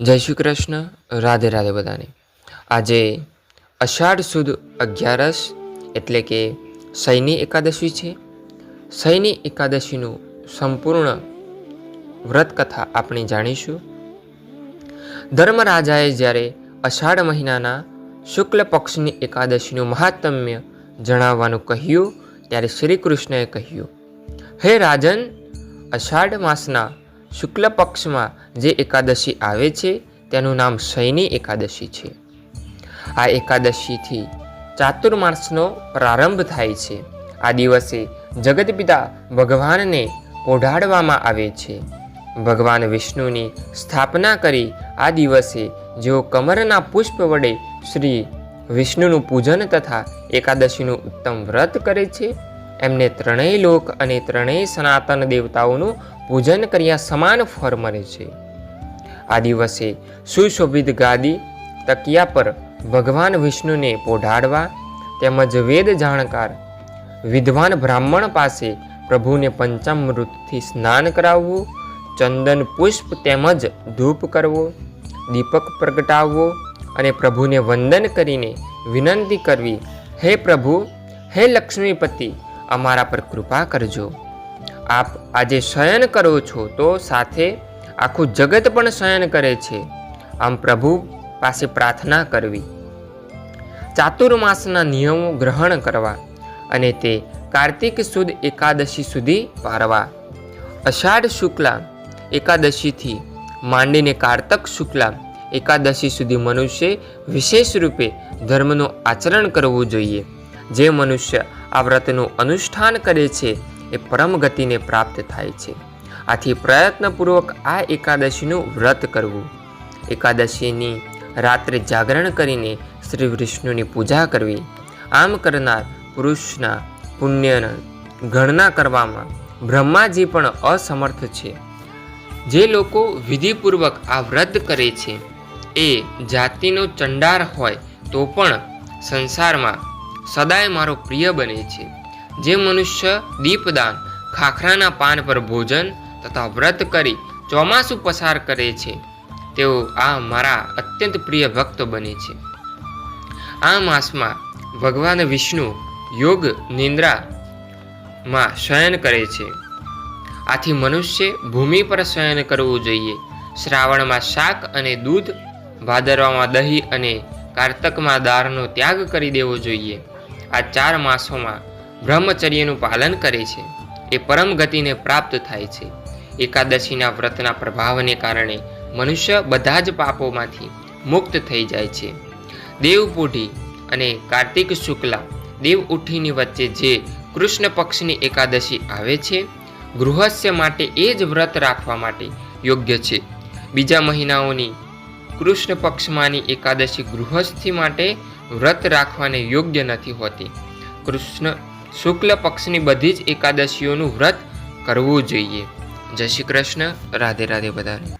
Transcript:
જય શ્રી કૃષ્ણ, રાધે રાધે બધાને. આજે અષાઢ સુદ અગિયારસ એટલે કે સૈની એકાદશી છે. સૈની એકાદશીનું સંપૂર્ણ વ્રત કથા આપણે જાણીશું. ધર્મરાજાએ જ્યારે અષાઢ મહિનાના શુક્લ પક્ષની એકાદશીનું મહાત્મ્ય જણાવવાનું કહ્યું, ત્યારે શ્રી કૃષ્ણએ કહ્યું, હે રાજન, અષાઢ માસના શુક્લ પક્ષમાં જે એકાદશી આવે છે, તેનું નામ શયની એકાદશી છે. આ એકાદશીથી ચાતુર્માસનો પ્રારંભ થાય છે. આ દિવસે જગતપિતા ભગવાનને ઓઢાડવામાં આવે છે. ભગવાન વિષ્ણુની સ્થાપના કરી આ દિવસે જેઓ કમરના પુષ્પ વડે શ્રી વિષ્ણુનું પૂજન તથા એકાદશીનું ઉત્તમ વ્રત કરે છે, એમને ત્રણેય લોક અને ત્રણેય સનાતન દેવતાઓનું પૂજન કર્યા સમાન ફળ મળે છે. આ દિવસે સુશોભિત ગાદી તકિયા પર ભગવાન વિષ્ણુને પોઢાડવા તેમજ વેદ જાણકાર વિદ્વાન બ્રાહ્મણ પાસે પ્રભુને પંચામૃતથી સ્નાન કરાવવું, ચંદન પુષ્પ તેમજ ધૂપ કરવો, દીપક પ્રગટાવવો અને પ્રભુને વંદન કરીને વિનંતી કરવી, હે પ્રભુ, હે લક્ષ્મીપતિ, અમારા પર કૃપા કરજો. આપ આજે શયન કરો છો તો સાથે આખું જગત પણ શયન કરે છે. આમ પ્રભુ પાસે પ્રાર્થના કરવી. ચાતુર્માસના નિયમો ગ્રહણ કરવા અને તે કાર્તિક સુદ એકાદશી સુધી પારવા. અષાઢ શુક્લા એકાદશીથી માંડીને કારતક શુક્લા એકાદશી સુધી મનુષ્ય વિશેષ રૂપે ધર્મનું આચરણ કરવું જોઈએ. જે મનુષ્ય આ વ્રતનું અનુષ્ઠાન કરે છે, એ પરમ ગતિને પ્રાપ્ત થાય છે. આથી પ્રયત્નપૂર્વક આ એકાદશીનું વ્રત કરવું. એકાદશીની રાત્રે જાગરણ કરીને શ્રી વિષ્ણુની પૂજા કરવી. આમ કરનાર પુરુષના પુણ્યના ગણના કરવામાં બ્રહ્માજી પણ અસમર્થ છે. જે લોકો વિધિપૂર્વક આ વ્રત કરે છે, એ જાતિનો ચંડાર હોય તો પણ સંસારમાં સદાય મારો પ્રિય બને છે. જે મનુષ્ય દીપદાન ખાખરાના પાન પર ભોજન તથા વ્રત કરી ચોમાસું પસાર કરે છે. તેઓ આ મારા અત્યંત પ્રિય ભક્ત બને છે. આ માસમાં ભગવાન વિષ્ણુ યોગ નિંદ્રામાં શયન કરે છે. આથી મનુષ્ય ભૂમિ પર શયન કરવું જોઈએ. શ્રાવણમાં શાક અને દૂધ, ભાદરવામાં દહીં અને કારતકમાં દાળનો ત્યાગ કરી દેવો જોઈએ. આ ચાર માસોમાં બ્રહ્મચર્યનું પાલન કરે છે. એ પરમ ગતિને પ્રાપ્ત થાય છે. એકાદશીના વ્રતના પ્રભાવને કારણે મનુષ્ય બધા જ પાપોમાંથી મુક્ત થઈ જાય છે. દેવપોઢી અને કાર્તિક શુક્લા દેવ ઉઠીની વચ્ચે જે કૃષ્ણ પક્ષની એકાદશી આવે છે ગૃહસ્ય માટે એ જ વ્રત રાખવા માટે યોગ્ય છે. બીજા મહિનાઓની કૃષ્ણ પક્ષમાંની એકાદશી ગૃહસ્થી માટે વ્રત રાખવાને યોગ્ય નથી હોતી. કૃષ્ણ શુક્લ પક્ષની બધી જ એકાદશીઓનું વ્રત કરવું જોઈએ. જય શ્રી કૃષ્ણ. રાધે રાધે બધાને.